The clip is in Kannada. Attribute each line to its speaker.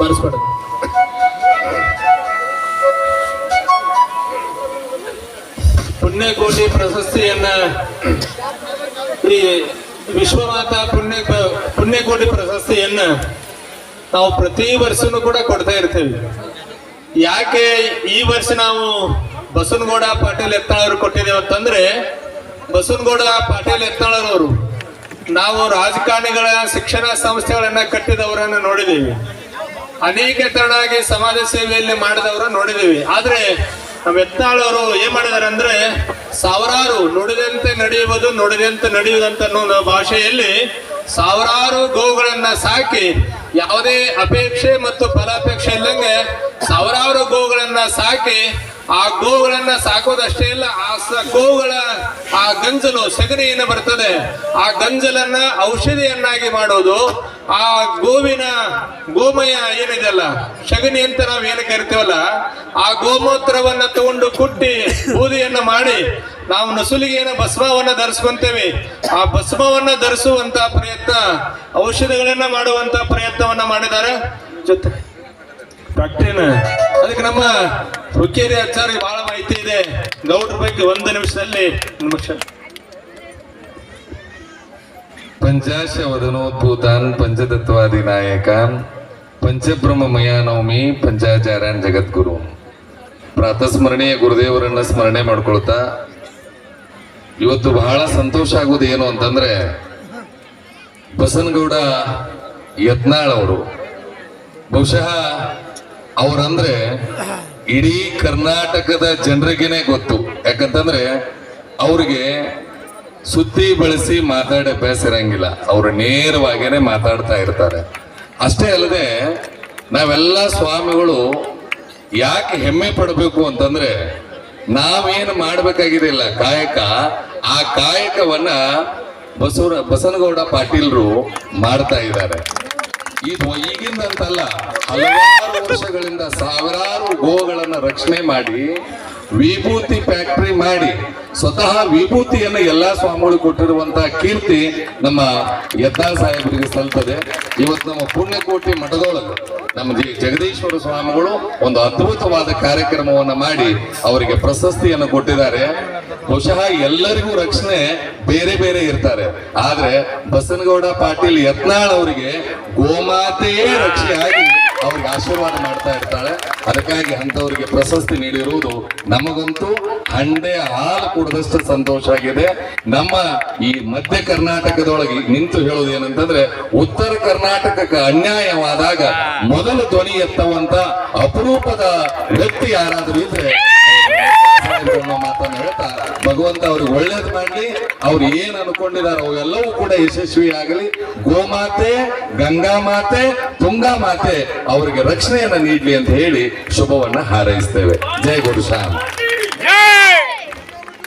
Speaker 1: ಬಾರಿಸ್ಕೊಡೋದು. ಪುಣ್ಯಕೋಟಿ ಪ್ರಶಸ್ತಿಯನ್ನ ಈ ವಿಶ್ವನಾಥ ಪುಣ್ಯ ಪುಣ್ಯಕೋಟಿ ಪ್ರಶಸ್ತಿಯನ್ನ ನಾವು ಪ್ರತಿ ವರ್ಷನೂ ಕೂಡ ಕೊಡ್ತಾ ಇರ್ತೇವೆ. ಯಾಕೆ ಈ ವರ್ಷ ನಾವು ಬಸವನಗೌಡ ಪಾಟೀಲ್ ಎತ್ತಾಳರು ಕೊಟ್ಟಿದ್ದೇವೆ ಅಂತಂದ್ರೆ, ಬಸವನಗೌಡ ಪಾಟೀಲ್ ಎತ್ತಾಳರವರು ನಾವು ರಾಜಕಾರಣಿಗಳ ಶಿಕ್ಷಣ ಸಂಸ್ಥೆಗಳನ್ನ ಕಟ್ಟಿದವರನ್ನ ನೋಡಿದ್ದೀವಿ. ಅನೇಕ ತರನಾಗಿ ಸಮಾಜ ಸೇವೆಯಲ್ಲಿ ಮಾಡಿದವರು ನೋಡಿದೀವಿ ಆದ್ರೆ ನಮ್ಮ ಎತ್ತಾಳವರು ಏನ್ ಮಾಡಿದಾರೆ ಅಂದ್ರೆ ಸಾವಿರಾರು ನುಡಿದಂತೆ ನಡೆಯುವುದು, ನುಡಿದಂತೆ ನಡೆಯುವುದಂತ ಭಾಷೆಯಲ್ಲಿ ಸಾವಿರಾರು ಗೋವುಗಳನ್ನ ಸಾಕಿ ಯಾವುದೇ ಅಪೇಕ್ಷೆ ಮತ್ತು ಫಲಾಪೇಕ್ಷೆ ಇಲ್ಲಂಗೆ ಸಾವಿರಾರು ಗೋವುಗಳನ್ನ ಸಾಕಿ ಆ ಗೋವುಗಳನ್ನ ಸಾಕೋದಷ್ಟೇ ಇಲ್ಲ, ಆ ಗೋವುಗಳ ಆ ಗಂಜಲು ಸಗಣಿ ಏನು ಬರ್ತದೆ. ಆ ಗಂಜಲನ್ನ ಔಷಧಿಯನ್ನಾಗಿ ಮಾಡೋದು ಆ ಗೋವಿನ ಗೋಮಯ ಏನಿದೆಯಲ್ಲ ಶಗನಿ ಅಂತ ನಾವು ಏನು ಕರಿತೀವಲ್ಲ? ಆ ಗೋಮೂತ್ರವನ್ನ ತಗೊಂಡು ಕುಟ್ಟಿ ಬೂದಿಯನ್ನ ಮಾಡಿ ನಾವು ನಸುಲಿಗೆನ ಭಸ್ಮವನ್ನ ಧರಿಸ್ಕೊಂತೇವೆ. ಆ ಭಸ್ಮವನ್ನ ಧರಿಸುವಂತ ಪ್ರಯತ್ನ, ಔಷಧಿಗಳನ್ನ ಮಾಡುವಂತ ಪ್ರಯತ್ನವನ್ನ ಮಾಡಿದ್ದಾರೆ ಜೊತೆ ಅದಕ್ಕೆ ನಮ್ಮ ಹುಕ್ಕೇರಿ ಆಚಾರ್ಯ ಬಹಳ ಮಾಹಿತಿ ಇದೆ. ಗೌಡ್ರ ಬಗ್ಗೆ ಒಂದು ನಿಮಿಷದಲ್ಲಿ ನಿಮಿಷ
Speaker 2: ಪಂಚಾಶ ವದನೋದ್ಭೂತಾನ್ ಪಂಚತತ್ವಾದಿ ನಾಯಕ ಪಂಚಬ್ರಹ್ಮ ನವಮಿ ಪಂಚಾಚಾರ್ಯನ್ ಜಗದ್ಗುರು. ಪ್ರಾತಸ್ಮರಣೀಯ ಗುರುದೇವರನ್ನ ಸ್ಮರಣೆ ಮಾಡ್ಕೊಳ್ತಾ, ಇವತ್ತು ಬಹಳ ಸಂತೋಷ ಆಗುವುದು ಏನು ಅಂತಂದ್ರೆ, ಬಸನಗೌಡ ಯತ್ನಾಳ್ ಅವರು. ಬಹುಶಃ ಅವರಂದ್ರೆ ಇಡೀ ಕರ್ನಾಟಕದ ಜನರಿಗೇನೆ ಗೊತ್ತು. ಯಾಕಂತಂದ್ರೆ ಅವ್ರಿಗೆ ಸುದ್ದಿ ಬಳಸಿ ಮಾತಾಡ ಅಭ್ಯಾಸ ಇರಂಗಿಲ್ಲ ಅವರು ನೇರವಾಗೇನೆ ಮಾತಾಡ್ತಾ ಇರ್ತಾರೆ. ಅಷ್ಟೇ ಅಲ್ಲದೆ, ನಾವೆಲ್ಲ ಸ್ವಾಮಿಗಳು ಯಾಕೆ ಹೆಮ್ಮೆ ಪಡಬೇಕು ಅಂತಂದ್ರೆ, ನಾವೇನು ಮಾಡಬೇಕಾಗಿರಲಿಲ್ಲ ಕಾಯಕ, ಆ ಕಾಯಕವನ್ನ ಬಸವರ, ಬಸನಗೌಡ ಪಾಟೀಲ್ರು ಮಾಡ್ತಾ ಇದ್ದಾರೆ. ಇದು ಈಗಿಂದಂತಲ್ಲ ಹಲವಾರು ವರ್ಷಗಳಿಂದ ಸಾವಿರಾರು ಗೋಗಳನ್ನ ರಕ್ಷಣೆ ಮಾಡಿ ವಿಭೂತಿ ಫ್ಯಾಕ್ಟರಿ ಮಾಡಿ ಸ್ವತಃ ವಿಭೂತಿಯನ್ನು ಎಲ್ಲಾ ಸ್ವಾಮಿಗಳು ಕೊಟ್ಟಿರುವಂತಹ ಕೀರ್ತಿ ನಮ್ಮ ಯದ್ದಾ ಸಾಹೇಬರಿಗೆ ಸಲ್ತದೆ. ಇವತ್ತು ನಮ್ಮ ಪುಣ್ಯಕೋಟಿ ಮಠದೊಳಗೆ ನಮ್ಮ ಜಗದೀಶ್ವರ ಸ್ವಾಮಿಗಳು ಒಂದು ಅದ್ಭುತವಾದ ಕಾರ್ಯಕ್ರಮವನ್ನು ಮಾಡಿ ಅವರಿಗೆ ಪ್ರಶಸ್ತಿಯನ್ನು ಕೊಟ್ಟಿದ್ದಾರೆ. ಬಹುಶಃ ಎಲ್ಲರಿಗೂ ರಕ್ಷಣೆ ಬೇರೆ ಬೇರೆ ಇರ್ತಾರೆ. ಆದ್ರೆ ಬಸನಗೌಡ ಪಾಟೀಲ್ ಯತ್ನಾಳ್ ಅವರಿಗೆ ಗೋಮಾತೆಯೇ ರಕ್ಷೆ ಆಗಿ ಅವ್ರಿಗೆ ಆಶೀರ್ವಾದ ಮಾಡ್ತಾ ಇರ್ತಾಳೆ ಅದಕ್ಕಾಗಿ ಅಂತವರಿಗೆ ಪ್ರಶಸ್ತಿ ನೀಡಿರುವುದು ನಮಗಂತೂ ಹಂಡೆ ಹಾಲು ಕುಡಿದಷ್ಟು ಸಂತೋಷ ಆಗಿದೆ. ನಮ್ಮ ಈ ಮಧ್ಯ ಕರ್ನಾಟಕದೊಳಗೆ ನಿಂತು ಹೇಳೋದು ಏನಂತಂದ್ರೆ, ಉತ್ತರ ಕರ್ನಾಟಕಕ್ಕೆ ಅನ್ಯಾಯವಾದಾಗ ಮೊದಲು ಧ್ವನಿ ಎತ್ತವಂತ ಅಪರೂಪದ ವ್ಯಕ್ತಿ ಯಾರಾದರೂ ಇದ್ರೆ ಮಾತನಾಡ ಭಗವಂತ ಅವ್ರಿಗೆ ಒಳ್ಳೇದು ಮಾಡಲಿ, ಅವ್ರು ಏನ್ ಅನ್ಕೊಂಡಿದ್ದಾರೆ ಅವೆಲ್ಲವೂ ಕೂಡ ಯಶಸ್ವಿ ಆಗಲಿ ಗೋಮಾತೆ, ಗಂಗಾ ಮಾತೆ, ತುಂಗಾ ಮಾತೆ ಅವರಿಗೆ ರಕ್ಷಣೆಯನ್ನು ನೀಡಲಿ ಅಂತ ಹೇಳಿ ಶುಭವನ್ನ ಹಾರೈಸ್ತೇವೆ. ಜಯ ಗುರು ಶ್ಯಾಮ್.